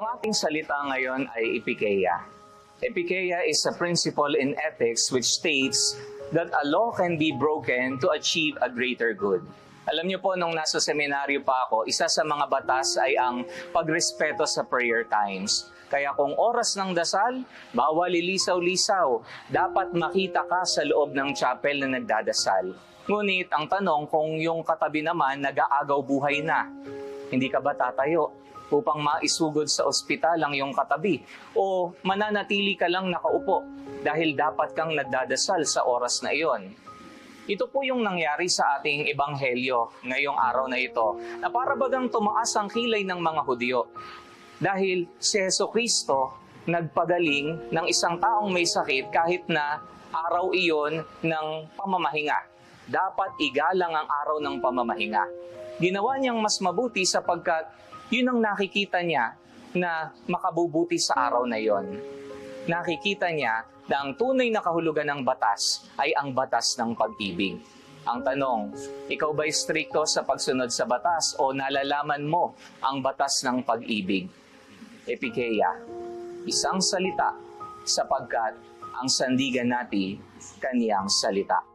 Ang ating salita ngayon ay epikeia. Epikeia is a principle in ethics which states that a law can be broken to achieve a greater good. Alam niyo po, nung nasa seminaryo pa ako, isa sa mga batas ay ang pagrespeto sa prayer times. Kaya kung oras ng dasal, bawal lilisaw-lisaw. Dapat makita ka sa loob ng chapel na nagdadasal. Ngunit ang tanong kung yung katabi naman nag-aagaw buhay na, hindi ka ba tatayo upang maisugod sa ospital ang iyong katabi? O mananatili ka lang nakaupo dahil dapat kang nagdadasal sa oras na iyon? Ito po yung nangyari sa ating ebanghelyo ngayong araw na ito, na para tumaas ang kilay ng mga Hudyo. Dahil si Heso Kristo nagpagaling ng isang taong may sakit kahit na araw iyon ng pamamahinga. Dapat igalang ang araw ng pamamahinga. Ginawa niyang mas mabuti sapagkat yun ang nakikita niya na makabubuti sa araw na iyon. Nakikita niya na ang tunay na kahulugan ng batas ay ang batas ng pag-ibig. Ang tanong, ikaw ba'y stricto sa pagsunod sa batas o nalalaman mo ang batas ng pag-ibig? Epikeia, isang salita sapagkat ang sandigan natin kaniyang salita.